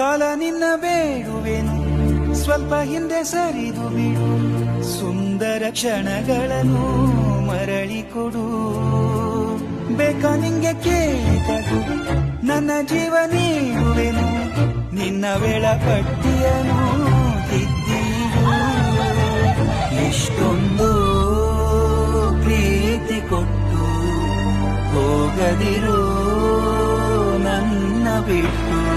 ಕಾಲ ನಿನ್ನ ಬೇಡುವೆನು. ಸ್ವಲ್ಪ ಹಿಂದೆ ಸರಿದು ಬಿಡು. ಸುಂದರ ಕ್ಷಣಗಳನ್ನು ಮರಳಿ ಕೊಡು. ಬೇಕಾ ನಿಂಗೆ ಕೇಳಿದರು ನನ್ನ ಜೀವ ನೀಡುವೆನು. ನಿನ್ನ ವೇಳಾಪಟ್ಟಿಯನು ತಿದ್ದೀರು ಇಷ್ಟೊಂದು ಪ್ರೀತಿ ಕೊಟ್ಟು ಹೋಗದಿರು ನನ್ನ ಬಿಟ್ಟು.